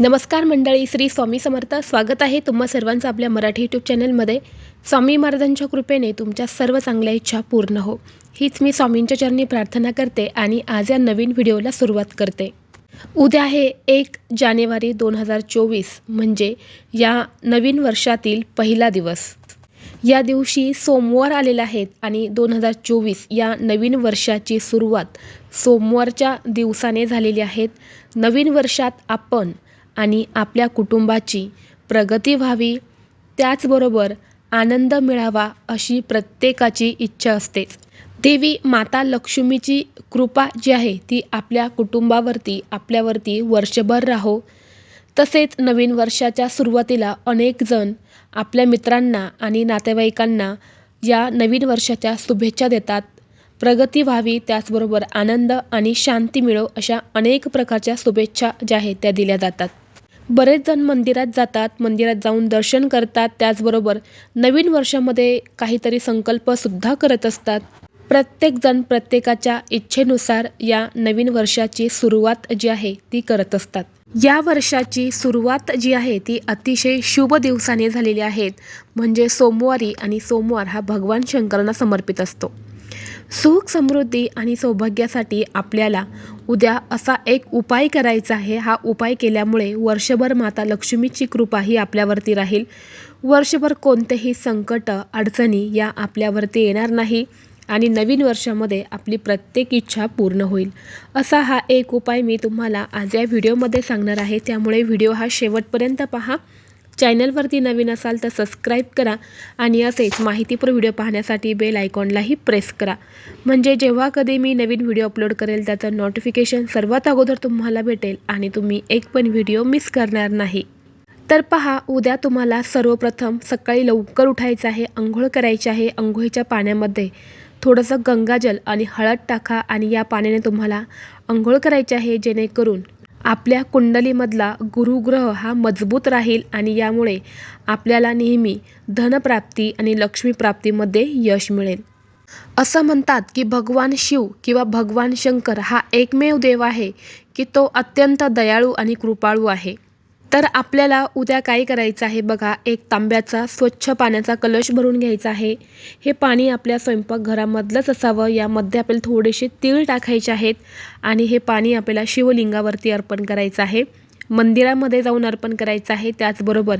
नमस्कार मंडळी श्री स्वामी समर्थ. स्वागत आहे तुम्हा सर्वांचं आपल्या मराठी यूट्यूब चॅनलमध्ये. स्वामी महाराजांच्या कृपेने तुमच्या सर्व चांगल्या इच्छा पूर्ण हो. हीच मी स्वामींच्या चरणी प्रार्थना करते आणि आज या नवीन व्हिडिओला सुरुवात करते. उद्या आहे एक जानेवारी दोन हजार चोवीस म्हणजे या नवीन वर्षातील पहिला दिवस. या दिवशी सोमवार आलेला आहेत आणि दोन हजार चोवीस या नवीन वर्षाची सुरुवात सोमवारच्या दिवसाने झालेली आहेत नवीन वर्षात आपण आणि आपल्या कुटुंबाची प्रगती व्हावी. त्याचबरोबर आनंद मिळावा अशी प्रत्येकाची इच्छा असते. देवी माता लक्ष्मीची कृपा जी आहे ती आपल्या कुटुंबावरती आपल्यावरती वर्षभर राहो. तसेच नवीन वर्षाच्या सुरुवातीला अनेक जण आपल्या मित्रांना आणि नातेवाईकांना या नवीन वर्षाच्या शुभेच्छा देतात. प्रगती व्हावी त्याचबरोबर आनंद आणि शांती मिळो अशा अनेक प्रकारच्या शुभेच्छा ज्या आहेत त्या दिल्या जातात. बरेच जण मंदिरात जातात मंदिरात जाऊन दर्शन करतात. त्याचबरोबर नवीन वर्षामध्ये काहीतरी संकल्पसुद्धा करत असतात. प्रत्येकजण प्रत्येकाच्या इच्छेनुसार या नवीन वर्षाची सुरुवात जी आहे ती करत असतात. या वर्षाची सुरुवात जी आहे ती अतिशय शुभ दिवसाने झालेली आहेत म्हणजे सोमवारी आणि सोमवार हा भगवान शंकरांना समर्पित असतो. सुख समृद्धी आणि सौभाग्यासाठी आपल्याला उद्या असा एक उपाय करायचा आहे. हा उपाय केल्यामुळे वर्षभर माता लक्ष्मीची कृपा ही आपल्यावरती राहील. वर्षभर कोणतेही संकट अडचणी या आपल्यावरती येणार नाही आणि नवीन वर्षामध्ये आपली प्रत्येक इच्छा पूर्ण होईल. असा हा एक उपाय मी तुम्हाला आज या व्हिडिओमध्ये सांगणार आहे. त्यामुळे व्हिडिओ हा शेवटपर्यंत पहा. चॅनलवरती नवीन असाल तर सबस्क्राईब करा आणि असेच माहितीपूर व्हिडिओ पाहण्यासाठी बेल आयकॉनलाही प्रेस करा. म्हणजे जेव्हा कधी मी नवीन व्हिडिओ अपलोड करेल त्याचं नोटिफिकेशन सर्वात अगोदर तुम्हाला भेटेल आणि तुम्ही एक पण व्हिडिओ मिस करणार नाही. तर पहा उद्या तुम्हाला सर्वप्रथम सकाळी लवकर उठायचं आहे अंघोळ करायची आहे अंघोळीच्या पाण्यामध्ये थोडंसं गंगाजल आणि हळद टाका आणि या पाण्याने तुम्हाला अंघोळ करायचे आहे जेणेकरून आपल्या कुंडलीमधला गुरुग्रह हा मजबूत राहील आणि यामुळे आपल्याला नेहमी धनप्राप्ती आणि लक्ष्मीप्राप्तीमध्ये यश मिळेल. असं म्हणतात की भगवान शिव किंवा भगवान शंकर हा एकमेव देव आहे की तो अत्यंत दयाळू आणि कृपाळू आहे. तर आपल्याला उद्या काय करायचं आहे बघा एक तांब्याचा स्वच्छ पाण्याचा कलश भरून घ्यायचा आहे. हे पाणी आपल्या स्वयंपाकघरामधलंच असावं यामध्ये आपल्याला थोडेसे तीळ टाकायचे आहेत आणि हे पाणी आपल्याला शिवलिंगावरती अर्पण करायचं आहे. मंदिरामध्ये जाऊन अर्पण करायचं आहे त्याचबरोबर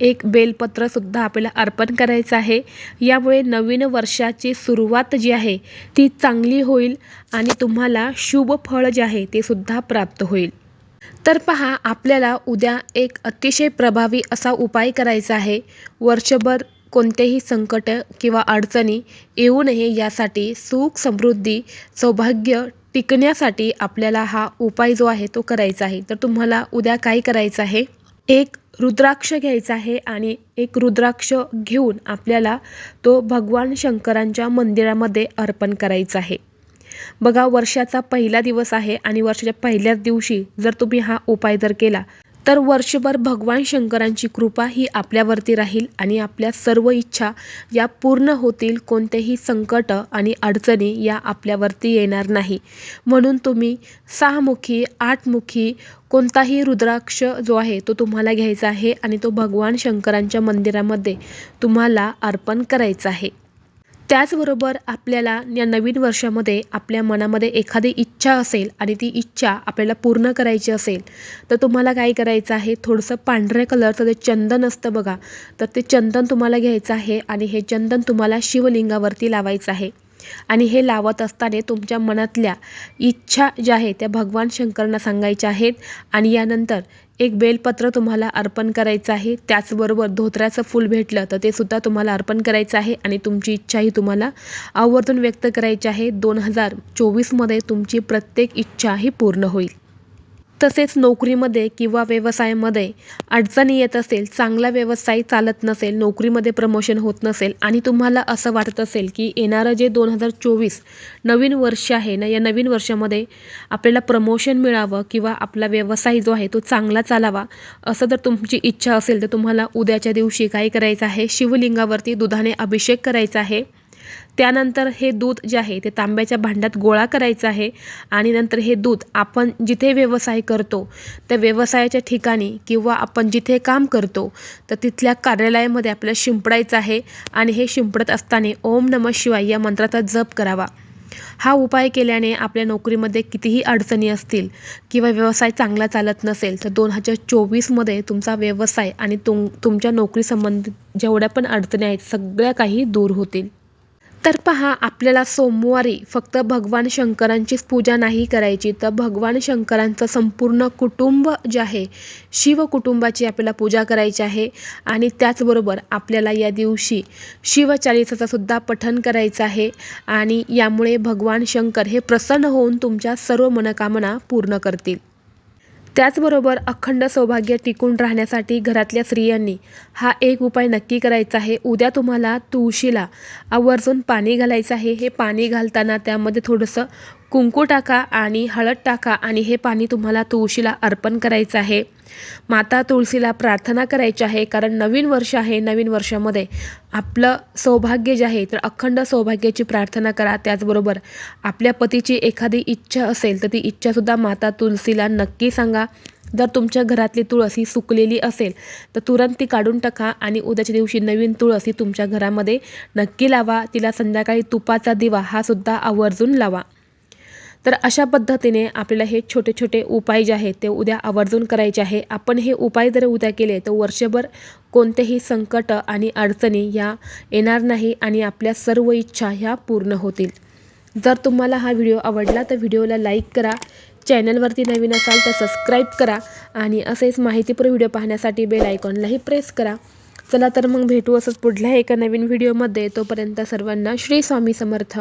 एक बेलपत्रसुद्धा आपल्याला अर्पण करायचं आहे. यामुळे नवीन वर्षाची सुरुवात जी आहे ती चांगली होईल आणि तुम्हाला शुभ फळ जे आहे ते सुद्धा प्राप्त होईल. तर पहा आपल्याला उद्या एक अतिशय प्रभावी असा उपाय करायचा आहे. वर्षभर कोणतेही संकट किंवा अडचणी येऊ नये यासाठी सुख समृद्धी सौभाग्य टिकण्यासाठी आपल्याला हा उपाय जो आहे तो करायचा आहे. तर तुम्हाला उद्या काय करायचं आहे? एक रुद्राक्ष घ्यायचा आहे आणि एक रुद्राक्ष घेऊन आपल्याला तो भगवान शंकरांच्या मंदिरामध्ये अर्पण करायचा आहे. बघा वर्षाचा पहिला दिवस आहे आणि वर्षाच्या पहिल्याच दिवशी जर तुम्ही हा उपाय जर केला तर वर्षभर भगवान शंकरांची कृपा ही आपल्यावरती राहील आणि आपल्या सर्व इच्छा या पूर्ण होतील कोणतेही संकट आणि अडचणी या आपल्यावरती येणार नाही. म्हणून तुम्ही सहामुखी आठमुखी कोणताही रुद्राक्ष जो आहे तो तुम्हाला घ्यायचा आहे आणि तो भगवान शंकरांच्या मंदिरामध्ये तुम्हाला अर्पण करायचा आहे. त्याचबरोबर आपल्याला या नवीन वर्षामध्ये आपल्या मनामध्ये एखादी इच्छा असेल आणि ती इच्छा आपल्याला पूर्ण करायची असेल तर तुम्हाला काय करायचं आहे? थोडंसं पांढऱ्या कलरचं जे चंदन असतं बघा तर ते चंदन तुम्हाला घ्यायचं आहे आणि हे चंदन तुम्हाला शिवलिंगावरती लावायचं आहे. आणि हे लावत असताना तुमच्या मनातल्या इच्छा ज्या आहेत त्या भगवान शंकरांना सांगायच्या आहेत. आणि यानंतर एक बेलपत्र तुम्हाला अर्पण करायचं आहे. त्याचबरोबर धोत्र्याचं फूल भेटलं तर ते सुद्धा तुम्हाला अर्पण करायचं आहे आणि तुमची इच्छाही तुम्हाला आवर्जून व्यक्त करायची आहे. दोन हजार चोवीसमध्ये तुमची प्रत्येक इच्छा ही पूर्ण होईल. तसेच नोकरीमध्ये किंवा व्यवसायामध्ये अडचणी येत असेल चांगला व्यवसाय चालत नसेल नोकरीमध्ये प्रमोशन होत नसेल आणि तुम्हाला असं वाटत असेल की येणारं जे दोन हजार चोवीस नवीन वर्ष आहे ना या नवीन वर्षामध्ये आपल्याला प्रमोशन मिळावं किंवा आपला व्यवसाय जो आहे तो चांगला चालावा असं जर तुमची इच्छा असेल तर तुम्हाला उद्याच्या दिवशी काय करायचं आहे? शिवलिंगावरती दुधाने अभिषेक करायचा आहे. त्यानंतर हे दूध जे आहे ते तांब्याच्या भांड्यात गोळा करायचं आहे आणि नंतर हे दूध आपण जिथे व्यवसाय करतो त्या व्यवसायाच्या ठिकाणी किंवा आपण जिथे काम करतो तर तिथल्या कार्यालयामध्ये आपल्याला शिंपडायचं आहे आणि हे शिंपडत असताना ओम नम शिवाय या मंत्राचा जप करावा. हा उपाय केल्याने आपल्या नोकरीमध्ये कितीही अडचणी असतील किंवा व्यवसाय चांगला चालत नसेल तर दोन हजार चोवीसमध्ये तुमचा व्यवसाय आणि तुम तुमच्या नोकरीसंबंधित जेवढ्या पण अडचणी आहेत सगळ्या काही दूर होतील. तर पहा आपल्याला सोमवारी फक्त भगवान शंकरांचीच पूजा नाही करायची. तर भगवान शंकरांचं संपूर्ण कुटुंब जे आहे शिव कुटुंबाची आपल्याला पूजा करायची आहे. आणि त्याचबरोबर आपल्याला या दिवशी शिवचालिसाचं सुद्धा करायचं आहे. आणि यामुळे भगवान शंकर हे प्रसन्न होऊन तुमच्या सर्व मनोकामना पूर्ण करतील. त्याचबरोबर अखंड सौभाग्य टिकून राहण्यासाठी घरातल्या स्त्रियांनी हा एक उपाय नक्की करायचा आहे. उद्या तुम्हाला तुळशीला आवर्जून पाणी घालायचं आहे. हे पाणी घालताना त्यामध्ये थोडंसं कुंकू टाका आणि हळद टाका आणि हे पाणी तुम्हाला तुळशीला अर्पण करायचं आहे. माता तुळशीला प्रार्थना करायची आहे कारण नवीन वर्ष आहे. नवीन वर्षामध्ये आपलं सौभाग्य जे आहे तर अखंड सौभाग्याची प्रार्थना करा. त्याचबरोबर आपल्या पतीची एखादी इच्छा असेल तर ती इच्छासुद्धा माता तुळशीला नक्की सांगा. जर तुमच्या घरातली तुळस ही सुकलेली असेल तर तुरंत ती काढून टाका आणि उद्याच्या दिवशी नवीन तुळस ही तुमच्या घरामध्ये नक्की लावा. तिला संध्याकाळी तुपाचा दिवा हा सुद्धा आवर्जून लावा. तर अशा पद्धतीने आपल्याला हे छोटे छोटे उपाय जे आहेत ते उद्या आवर्जून करायचे आहे. आपण हे उपाय जर उद्या केले तर वर्षभर कोणतेही संकट आणि अडचणी या येणार नाही आणि आपल्या सर्व इच्छा ह्या पूर्ण होतील. जर तुम्हाला हा व्हिडिओ आवडला तर व्हिडिओला लाईक करा चॅनलवरती नवीन असाल तर सबस्क्राईब करा आणि असेच माहितीपूर्ण व्हिडिओ पाहण्यासाठी बेल आयकॉनलाही प्रेस करा. चला तर मग भेटू असंच पुढल्या एका नवीन व्हिडिओमध्ये. तोपर्यंत सर्वांना श्री स्वामी समर्थ.